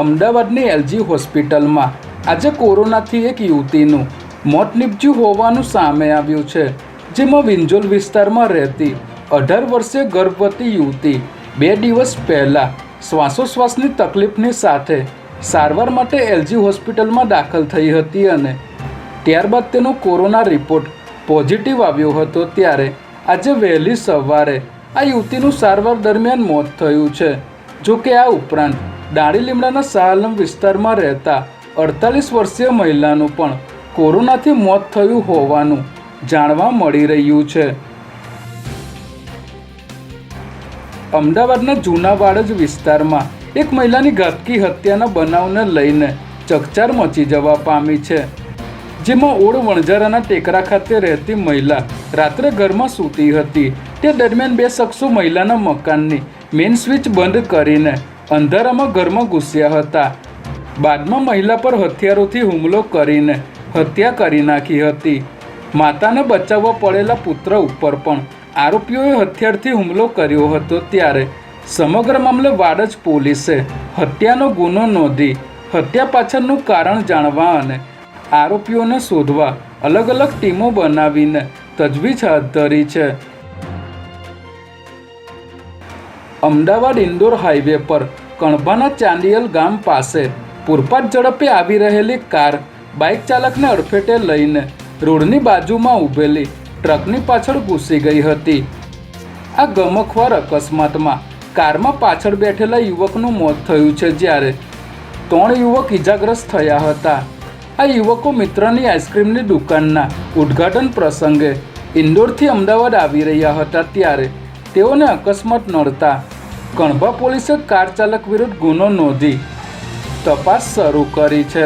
અમદાવાદની એલજી હોસ્પિટલમાં. આજે કોરોનાથી એક યુવતીનું મોત નીપજ્યું હોવાનું સામે આવ્યું છે, જેમાં વિંજોલ વિસ્તારમાં રહેતી અઢાર વર્ષીય ગર્ભવતી યુવતી બે દિવસ પહેલાં શ્વાસોશ્વાસની તકલીફની સાથે સારવાર માટે એલજી હોસ્પિટલમાં દાખલ થઈ હતી અને ત્યારબાદ તેનો કોરોના રિપોર્ટ પોઝિટિવ આવ્યો હતો ત્યારે આજે વહેલી સવારે આ યુવતીનું સારવાર દરમિયાન મોત થયું છે. જો કે આ ઉપરાંત દાણી લીમડાના સાલમ વિસ્તારમાં રહેતા અડતાલીસ વર્ષીય મહિલાનું પણ કોરોનાથી મોત થયું હોવાનું જાણવા મળી રહ્યું છે. અમદાવાદના જૂના વાડજ વિસ્તારમાં એક મહિલાની ઘાતકી હત્યાના બનાવને લઈને ચકચાર મચી જવા પામી છે. જેમાં ઓળ વણઝારાના ટેકરા ખાતે રહેતી મહિલા રાત્રે ઘરમાં સૂતી હતી. તે દરમિયાન બે શખ્સો મહિલાના મકાનની મેઇન સ્વિચ બંધ કરીને અંધારામાં ઘરમાં ઘૂસ્યા હતા. બાદમાં મહિલા પર હથિયારોથી હુમલો કરીને હત્યા કરી નાખી હતી. માતાને બચાવવા પડેલા પુત્ર ઉપર પણ આરોપીઓએ હથિયારથી હુમલો કર્યો હતો ત્યારે સમગ્ર મામલે વાડજ પોલીસે હત્યાનો ગુનો નોંધી હત્યા પાછળનું કારણ જાણવા અને આરોપીઓને શોધવા અલગ અલગ ટીમો બનાવીને તજવીજ હાથ ધરી છે. અમદાવાદ ઇન્દોર હાઈવે પર કણભાના ચાંદિયલ ગામ પાસે પૂરપાટ ઝડપે આવી રહેલી કાર બાઇક ચાલકને અડફેટે લઈને રોડની બાજુમાં ઊભેલી ટ્રકની પાછળ ઘૂસી ગઈ હતી. આ ગમખવાર અકસ્માતમાં કારમાં પાછળ બેઠેલા યુવકનું મોત થયું છે જ્યારે ત્રણ યુવક ઇજાગ્રસ્ત થયા હતા. આ યુવકો મિત્રની આઈસ્ક્રીમની દુકાનના ઉદ્ઘાટન પ્રસંગે ઇન્દોરથી અમદાવાદ આવી રહ્યા હતા ત્યારે તેઓને અકસ્માત નડતા કણભા પોલીસે કાર ચાલક વિરુદ્ધ ગુનો નોંધી તપાસ શરૂ કરી છે.